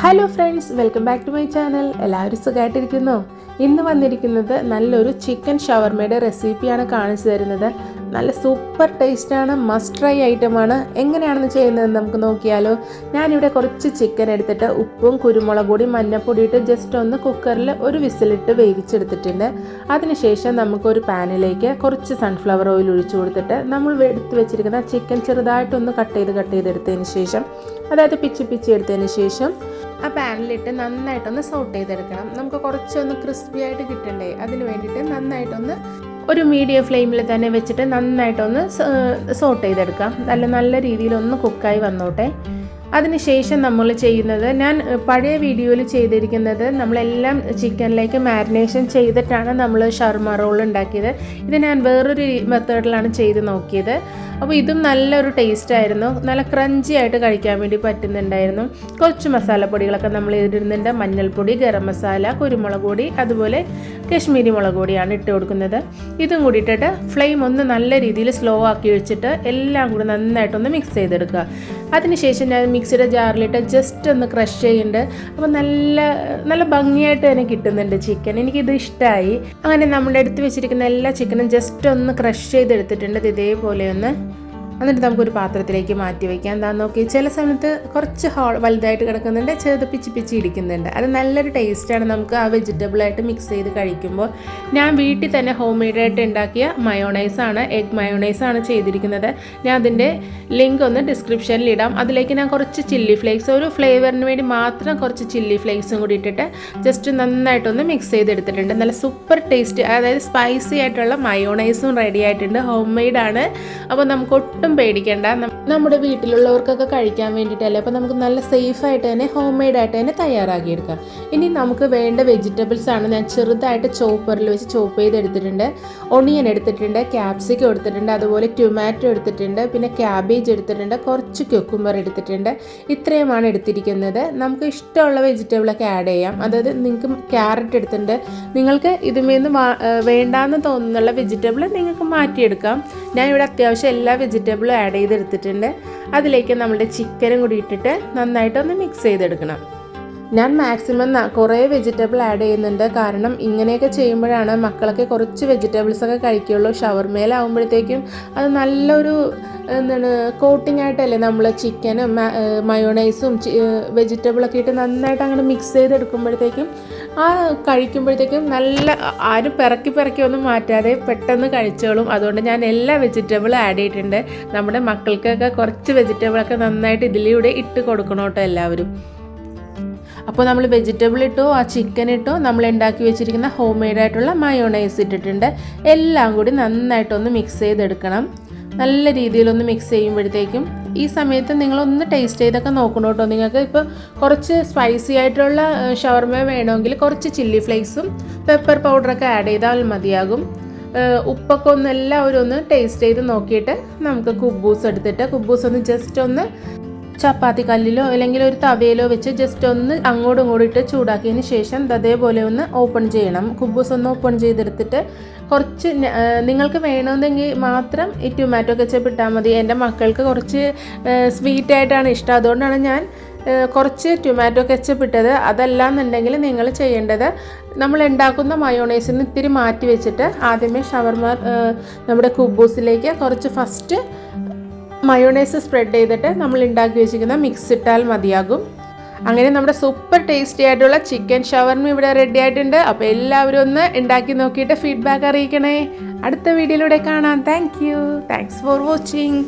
Hello friends welcome back to my channel എല്ലാവരും സുഖമായിട്ടിരിക്കുന്നു. ഇന്ന് വന്നിരിക്കുന്നത് നല്ലൊരു ചിക്കൻ ഷവർമയുടെ റെസിപ്പിയാണ് കാണിച്ചു തരുന്നത്. നല്ല സൂപ്പർ ടേസ്റ്റാണ് മസ്റ്റ് ട്രൈ ഐറ്റമാണ്. എങ്ങനെയാണെന്ന് ചെയ്യുന്നതെന്ന് നമുക്ക് നോക്കിയാലോ. ഞാനിവിടെ കുറച്ച് ചിക്കൻ എടുത്തിട്ട് ഉപ്പും കുരുമുളക് പൊടി മഞ്ഞപ്പൊടി ഇട്ട് ജസ്റ്റ് ഒന്ന് കുക്കറിൽ ഒരു വിസിലിട്ട് വേവിച്ചെടുത്തിട്ടുണ്ട്. അതിനുശേഷം നമുക്കൊരു പാനിലേക്ക് കുറച്ച് സൺഫ്ലവർ ഓയിൽ ഒഴിച്ചു കൊടുത്തിട്ട് നമ്മൾ എടുത്ത് വെച്ചിരിക്കുന്ന ചിക്കൻ ചെറുതായിട്ടൊന്ന് കട്ട് ചെയ്ത് കട്ട് ചെയ്തെടുത്തതിന് ശേഷം അതായത് പിച്ചി പിച്ചി എടുത്തതിന് ശേഷം ആ പാനിലിട്ട് നന്നായിട്ടൊന്ന് സോട്ട് ചെയ്തെടുക്കണം. നമുക്ക് കുറച്ചൊന്ന് ക്രിസ്പി ആയിട്ട് കിട്ടണ്ടേ? അതിന് വേണ്ടിയിട്ട് നന്നായിട്ടൊന്ന് ഒരു മീഡിയം ഫ്ലെയിമിൽ തന്നെ വെച്ചിട്ട് നന്നായിട്ടൊന്ന് സോട്ട് ചെയ്തെടുക്കാം. നല്ല നല്ല രീതിയിലൊന്ന് കുക്കായി വന്നോട്ടെ. അതിനുശേഷം നമ്മൾ ചെയ്യുന്നത് ഞാൻ പഴയ വീഡിയോയിൽ ചെയ്തിരിക്കുന്നത് നമ്മളെല്ലാം ചിക്കനിലേക്ക് മാരിനേഷൻ ചെയ്തിട്ടാണ് നമ്മൾ ഷർമ റോൾ ഉണ്ടാക്കിയത്. ഇത് ഞാൻ വേറൊരു മെത്തേഡിലാണ് ചെയ്ത് നോക്കിയത്. അപ്പോൾ ഇതും നല്ലൊരു ടേസ്റ്റ് ആയിരുന്നു. നല്ല ക്രഞ്ചി ആയിട്ട് കഴിക്കാൻ വേണ്ടി പറ്റുന്നുണ്ടായിരുന്നു. കുറച്ച് മസാലപ്പൊടികളൊക്കെ നമ്മൾ ഇടുന്നുണ്ട് മഞ്ഞൾപ്പൊടി ഗരം മസാല കുരുമുളക് പൊടി അതുപോലെ കശ്മീരി മുളക് പൊടിയാണ് ഇട്ട് കൊടുക്കുന്നത്. ഇതും കൂടി ഇട്ടിട്ട് ഫ്ലെയിം ഒന്ന് നല്ല രീതിയിൽ സ്ലോ ആക്കി വെച്ചിട്ട് എല്ലാം കൂടി നന്നായിട്ടൊന്ന് മിക്സ് ചെയ്തെടുക്കുക. അതിനുശേഷം ഞാൻ മിക്സിയുടെ ജാറിലിട്ട് ജസ്റ്റ് ഒന്ന് ക്രഷ് ചെയ്യുന്നുണ്ട് അപ്പോൾ നല്ല നല്ല ഭംഗിയായിട്ട് തന്നെ കിട്ടുന്നുണ്ട് ചിക്കൻ എനിക്കിത് ഇഷ്ടമായി അങ്ങനെ നമ്മുടെ അടുത്ത് വെച്ചിരിക്കുന്ന എല്ലാ ചിക്കനും ജസ്റ്റ് ഒന്ന് ക്രഷ് ചെയ്തെടുത്തിട്ടുണ്ട്. ഇതേപോലെ ഒന്ന് എന്നിട്ട് നമുക്കൊരു പാത്രത്തിലേക്ക് മാറ്റി വയ്ക്കാം എന്താ നോക്കി ചില സമയത്ത് കുറച്ച് ഹോൾ വലുതായിട്ട് കിടക്കുന്നുണ്ട് ചെറുത് പിച്ചി പിച്ചി ഇരിക്കുന്നുണ്ട്. അത് നല്ലൊരു ടേസ്റ്റാണ് നമുക്ക് ആ വെജിറ്റബിളായിട്ട് മിക്സ് ചെയ്ത് കഴിക്കുമ്പോൾ. ഞാൻ വീട്ടിൽ തന്നെ ഹോം മെയ്ഡായിട്ട് ഉണ്ടാക്കിയ മയോണൈസാണ് എഗ് മയോണൈസാണ് ചെയ്തിരിക്കുന്നത്. ഞാൻ അതിന്റെ ലിങ്ക് ഒന്ന് ഡിസ്ക്രിപ്ഷനിൽ ഇടാം. അതിലേക്ക് ഞാൻ കുറച്ച് ചില്ലി ഫ്ലേക്സ് ഒരു ഫ്ലേവറിന് വേണ്ടി മാത്രം കുറച്ച് ചില്ലി ഫ്ലേക്സും കൂടി ഇട്ടിട്ട് ജസ്റ്റ് നന്നായിട്ടൊന്ന് മിക്സ് ചെയ്തെടുത്തിട്ടുണ്ട്. നല്ല സൂപ്പർ ടേസ്റ്റ് അതായത് സ്പൈസി ആയിട്ടുള്ള മയോണൈസും റെഡി ആയിട്ടുണ്ട്. ഹോം മെയ്ഡാണ് അപ്പോൾ നമുക്ക് ഒട്ടും ഒട്ടും പേടിക്കേണ്ട. നമ്മുടെ വീട്ടിലുള്ളവർക്കൊക്കെ കഴിക്കാൻ വേണ്ടിയിട്ടല്ലേ അപ്പോൾ നമുക്ക് നല്ല സേഫ് ആയിട്ട് തന്നെ ഹോം മെയ്ഡ് ആയിട്ട് തന്നെ തയ്യാറാക്കിയെടുക്കാം. ഇനി നമുക്ക് വേണ്ട വെജിറ്റബിൾസ് ആണ്. ഞാൻ ചെറുതായിട്ട് ചോപ്പറിൽ വെച്ച് ചോപ്പ് ചെയ്തെടുത്തിട്ടുണ്ട്. ഒണിയൻ എടുത്തിട്ടുണ്ട് ക്യാപ്സിക്കം എടുത്തിട്ടുണ്ട് അതുപോലെ ടൊമാറ്റോ എടുത്തിട്ടുണ്ട് പിന്നെ ക്യാബേജ് എടുത്തിട്ടുണ്ട് കുറച്ച് ക്യുക്കുംബർ എടുത്തിട്ടുണ്ട്. ഇത്രയുമാണ് എടുത്തിരിക്കുന്നത്. നമുക്ക് ഇഷ്ടമുള്ള വെജിറ്റബിളൊക്കെ ആഡ് ചെയ്യാം. അതായത് നിങ്ങൾക്ക് ക്യാരറ്റ് എടുത്തിട്ടുണ്ട്. നിങ്ങൾക്ക് ഇതിൽ നിന്ന് വേണ്ടാന്ന് തോന്നുന്നുള്ള വെജിറ്റബിൾ നിങ്ങൾക്ക് മാറ്റിയെടുക്കാം. ഞാൻ ഇവിടെ അത്യാവശ്യം എല്ലാ വെജിറ്റബിളും ആഡ് ചെയ്തെടുത്തിട്ടുണ്ട്. അതിലേക്ക് നമ്മുടെ ചിക്കനും കൂടി ഇട്ടിട്ട് നന്നായിട്ടൊന്ന് മിക്സ് ചെയ്തെടുക്കണം. ഞാൻ മാക്സിമം കുറേ വെജിറ്റബിൾ ആഡ് ചെയ്യുന്നുണ്ട്. കാരണം ഇങ്ങനെയൊക്കെ ചെയ്യുമ്പോഴാണ് മക്കളൊക്കെ കുറച്ച് വെജിറ്റബിൾസ് ഒക്കെ കഴിക്കുകയുള്ളൂ ഷവർമേലാവുമ്പോഴത്തേക്കും അത് നല്ലൊരു എന്താണ് കോട്ടിംഗ് ആയിട്ടല്ലേ നമ്മൾ ചിക്കനും മയോണൈസും വെജിറ്റബിളൊക്കെ ഇട്ട് നന്നായിട്ട് അങ്ങനെ മിക്സ് ചെയ്തെടുക്കുമ്പോഴത്തേക്കും ആ കഴിക്കുമ്പോഴത്തേക്കും നല്ല ആരും പിറക്കി പിറക്കി ഒന്നും മാറ്റാതെ പെട്ടെന്ന് കഴിച്ചോളും. അതുകൊണ്ട് ഞാൻ എല്ലാ വെജിറ്റബിളും ആഡ് ചെയ്തിട്ടുണ്ട്. നമ്മുടെ മക്കൾക്കൊക്കെ കുറച്ച് വെജിറ്റബിളൊക്കെ നന്നായിട്ട് ഇതിലൂടെ ഇട്ട് കൊടുക്കണം കേട്ടോ എല്ലാവരും. അപ്പോൾ നമ്മൾ വെജിറ്റബിൾ ഇട്ടോ ആ ചിക്കൻ ഇട്ടോ നമ്മൾ ഉണ്ടാക്കി വെച്ചിരിക്കുന്ന ഹോം മെയ്ഡായിട്ടുള്ള മയോണൈസ് ഇട്ടിട്ടുണ്ട്. എല്ലാം കൂടി നന്നായിട്ടൊന്ന് മിക്സ് ചെയ്തെടുക്കണം. നല്ല രീതിയിലൊന്ന് മിക്സ് ചെയ്യുമ്പോഴത്തേക്കും ഈ സമയത്ത് നിങ്ങളൊന്ന് ടേസ്റ്റ് ചെയ്തൊക്കെ നോക്കണം കേട്ടോ നിങ്ങൾക്ക് ഇപ്പോൾ കുറച്ച് സ്പൈസി ആയിട്ടുള്ള ഷവർമ വേണമെങ്കിൽ കുറച്ച് ചില്ലി ഫ്ലേക്സും പെപ്പർ പൗഡറൊക്കെ ആഡ് ചെയ്താൽ മതിയാകും. ഉപ്പൊക്കെ ഒന്ന് എല്ലാവരും ഒന്ന് ടേസ്റ്റ് ചെയ്ത് നോക്കിയിട്ട് നമുക്ക് കുബൂസ് എടുത്തിട്ട് കുബൂസ് ഒന്ന് ജസ്റ്റ് ഒന്ന് ചപ്പാത്തി കല്ലിലോ അല്ലെങ്കിൽ ഒരു തവയിലോ വെച്ച് ജസ്റ്റ് ഒന്ന് അങ്ങോട്ടും ഇങ്ങോട്ടും ഇട്ട് ചൂടാക്കിയതിന് ശേഷം അതേപോലെ ഒന്ന് ഓപ്പൺ ചെയ്യണം. കുബൂസ് ഒന്ന് ഓപ്പൺ ചെയ്തെടുത്തിട്ട് കുറച്ച് നിങ്ങൾക്ക് വേണമെന്നെങ്കിൽ മാത്രം ഈ ടൊമാറ്റോ കെച്ചപ്പ് ഇട്ടാൽ മതി. എന്റെ മക്കൾക്ക് കുറച്ച് സ്വീറ്റ് ആയിട്ടാണ് ഇഷ്ടം. അതുകൊണ്ടാണ് ഞാൻ കുറച്ച് ടൊമാറ്റോ കെച്ചപ്പ് ഇട്ടത്. അതല്ലാന്നുണ്ടെങ്കിൽ നിങ്ങൾ ചെയ്യേണ്ടത് നമ്മൾ ഉണ്ടാക്കുന്ന മയോണൈസിന് ഇത്തിരി മാറ്റി വെച്ചിട്ട് ആദ്യമേ ഷവർമ നമ്മുടെ കുബൂസിലേക്ക് കുറച്ച് ഫസ്റ്റ് മയോണൈസ് സ്പ്രെഡ് ചെയ്തിട്ട് നമ്മൾ ഉണ്ടാക്കി വെച്ചിരിക്കുന്ന മിക്സ് ഇട്ടാൽ മതിയാകും. അങ്ങനെ നമ്മുടെ സൂപ്പർ ടേസ്റ്റി ആയിട്ടുള്ള ചിക്കൻ ഷവർമ ഇവിടെ റെഡി ആയിട്ടുണ്ട്. അപ്പോൾ എല്ലാവരും ഒന്ന് ഉണ്ടാക്കി നോക്കിയിട്ട് ഫീഡ്ബാക്ക് അറിയിക്കണേ. അടുത്ത വീഡിയോയിലൂടെ കാണാം. Thank you thanks for watching